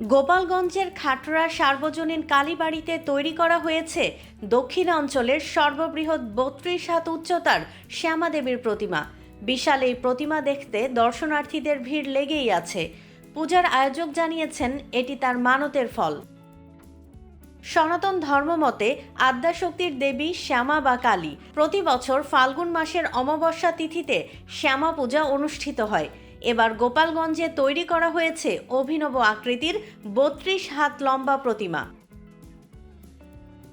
গোপালগঞ্জের খাটরা সার্বজনীন কালীবাড়িতে তৈরি করা হয়েছে দক্ষিণ অঞ্চলের সর্ববৃহৎ বত্রিশ হাত উচ্চতার শ্যামাদেবীর প্রতিমা। বিশাল এই প্রতিমা দেখতে দর্শনার্থীদের ভিড় লেগেই আছে। পূজার আয়োজক জানিয়েছেন, এটি তার মানতের ফল। সনাতন ধর্মমতে আদ্যাশক্তির দেবী শ্যামা বা কালী। প্রতি বছর ফাল্গুন মাসের অমাবস্যা তিথিতে শ্যামা পূজা অনুষ্ঠিত হয়। এবার গোপালগঞ্জে তৈরি করা হয়েছে অভিনব আকৃতির বত্রিশ হাত লম্বা প্রতিমা।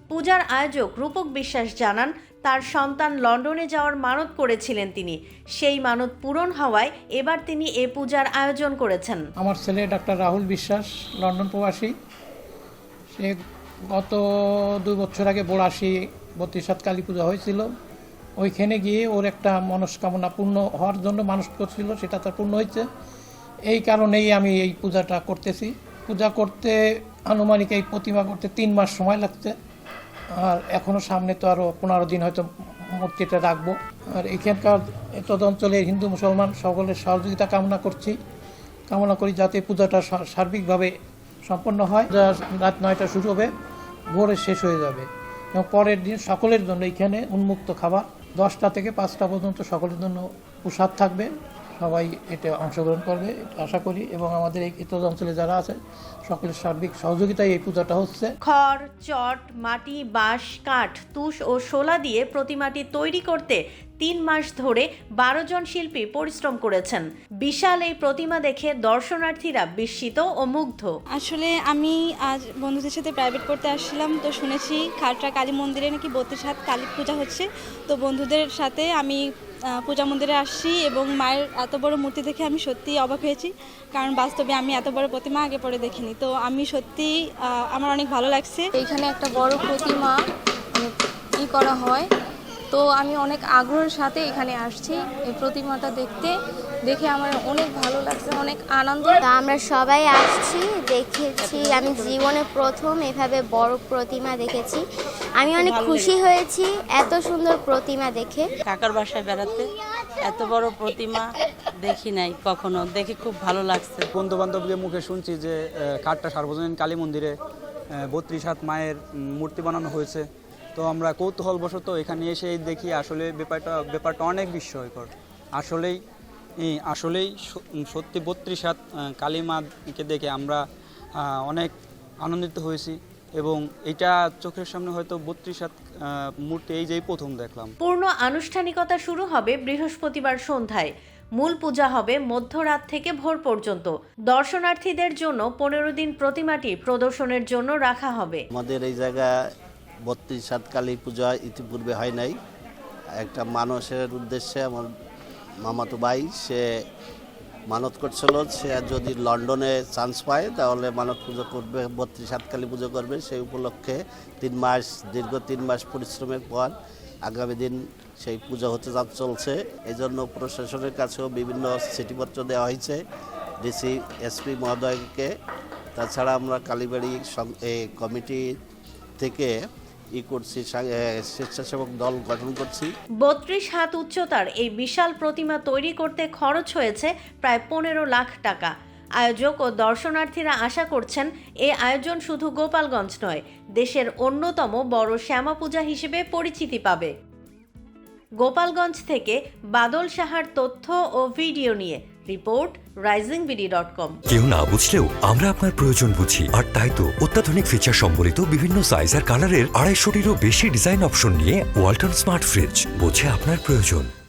পূজার আয়োজক রূপক বিশ্বাস জানান, তার সন্তান লন্ডনে যাওয়ার মানত করেছিলেন তিনি। সেই মানত পূরণ হওয়ায় এবার তিনি এ পূজার আয়োজন করেছেন। আমার ছেলে ডাক্তার রাহুল বিশ্বাস, লন্ডন প্রবাসী। সে গত দুই বছর আগে বোড়াশি বত্রিশাত কালী পূজা হয়েছিল। ওইখানে গিয়ে ওর একটা মনস্কামনা পূর্ণ হওয়ার জন্য মানুষ করছিল, সেটা তার পূর্ণ হয়েছে। এই কারণেই আমি এই পূজাটা করতেছি। পূজা করতে আনুমানিক এই প্রতিমা করতে তিন মাস সময় লাগছে। আর এখনও সামনে তো আরও পনেরো দিন হয়তো মূর্তিটা রাখব। আর এখানকার তদ অঞ্চলের হিন্দু, মুসলমান সকলের সহযোগিতা কামনা করছি। কামনা করি যাতে পূজাটা সার্বিকভাবে সম্পন্ন হয়। যা রাত নয়টা শুরু হবে, ভোরে শেষ হয়ে যাবে। এবং পরের দিন সকলের জন্য এখানে উন্মুক্ত খাবার দশটা থেকে পাঁচটা পর্যন্ত সকলের জন্য প্রসাদ থাকবে। সবাই এটা অংশগ্রহণ করবে, আশা করি। এবং আমাদের এই ইতদ অঞ্চলে যারা আছে, সকলের সার্বিক সহযোগিতায় এই পূজাটা হচ্ছে। খড়, চট, মাটি, বাঁশ, কাঠ, তুষ ও শোলা দিয়ে প্রতিমাটি তৈরি করতে তিন মাস ধরে বারো জন শিল্পী পরিশ্রম করেছেন। বিশাল এই প্রতিমা দেখে দর্শনার্থীরা বিস্মিত ও মুগ্ধ। আসলে আমি আজ বন্ধুদের সাথে প্রাইভেট করতে আসছিলাম তো শুনেছি খাটরা কালী মন্দিরে নাকি বত্রিশ হাত কালী পূজা হচ্ছে। তো বন্ধুদের সাথে আমি পূজা মন্দিরে আসছি এবং মায়ের এত বড় মূর্তি দেখে আমি সত্যিই অবাক হয়েছি। কারণ বাস্তবে আমি এত বড় প্রতিমা আগে পরে দেখিনি। তো আমি সত্যি আমার অনেক ভালো লাগছে। এখানে একটা বড় প্রতিমা মানে ই করা হয়? তো আমি অনেক আগ্রহের সাথে এখানে আসছি এই প্রতিমাটা দেখতে। দেখে আমার অনেক ভালো লাগছে অনেক আনন্দ। আমরা সবাই আসছি দেখেছি। আমি জীবনে প্রথম এভাবে বড় প্রতিমা দেখেছি। আমি অনেক খুশি হয়েছি এত সুন্দর প্রতিমা দেখে। কাকার বাসায় বেড়াতে এত বড় প্রতিমা দেখি নাই কখনো। দেখে খুব ভালো লাগছে। বন্ধু বান্ধবদের মুখে শুনছি যে কাঠটা সার্বজনীন কালী মন্দিরে বত্রিশ হাত মায়ের মূর্তি বানানো হয়েছে। তো আমরা কৌতূহলবশত এখানে এসে দেখি আসলে ব্যাপারটা ব্যাপারটা অনেক বিস্ময়কর। আসলেই এই, আসলেই সত্যি বত্রিশ হাত আহ, কালী মাকে দেখে আমরা অনেক আনন্দিত হয়েছি এবং এটা চোখের সামনে হয়তো বত্রিশ হাত মূর্তি এই যেই প্রথম দেখলাম। পূর্ণ আনুষ্ঠানিকতা শুরু হবে বৃহস্পতিবার সন্ধ্যায়। মূল পূজা হবে মধ্যরাত থেকে ভোর পর্যন্ত। দর্শনার্থীদের জন্য পনেরো দিন প্রতিমাটি প্রদর্শনের জন্য রাখা হবে। আমাদের এই জায়গা বত্রিশ সাত কালী পূজা ইতিপূর্বে হয় নাই। একটা মানুষের উদ্দেশ্যে আমার মামাতো ভাই, সে মানত করছিল, সে যদি লন্ডনে চান্স পায়, তাহলে মানত পুজো করবে, বত্রিশ সাত কালী পুজো করবে। সেই উপলক্ষে তিন মাস, দীর্ঘ তিন মাস পরিশ্রমের পর আগামী দিন সেই পুজো হতে যা চলছে। এই জন্য প্রশাসনের কাছেও বিভিন্ন চিঠিপত্র দেওয়া হয়েছে ডিসি, এসপি মহোদয়কে। তাছাড়া আমরা কালীবাড়ি সং- এ কমিটি থেকে ই করছি স্বেচ্ছাসেবক দল গঠন করছি। বত্রিশ হাত উচ্চতার এই বিশাল প্রতিমা তৈরি করতে খরচ হয়েছে প্রায় পনেরো লাখ টাকা। আয়োজক ও দর্শনার্থীরা আশা করছেন এই আয়োজন শুধু গোপালগঞ্জ নয়, দেশের অন্যতম বড় শ্যামা পূজা হিসেবে পরিচিতি পাবে। গোপালগঞ্জ থেকে বাদল সাহার তথ্য ও ভিডিও নিয়ে report rising BD dot com কেউ না বুঝলেও আমরা আপনার প্রয়োজন বুঝি। আর তাই তো অত্যাধুনিক ফিচার সম্বলিত বিভিন্ন সাইজ আর কালারের আড়াইশোটিরও বেশি ডিজাইন অপশন নিয়ে ওয়ালটন স্মার্ট ফ্রিজ বোঝে আপনার প্রয়োজন।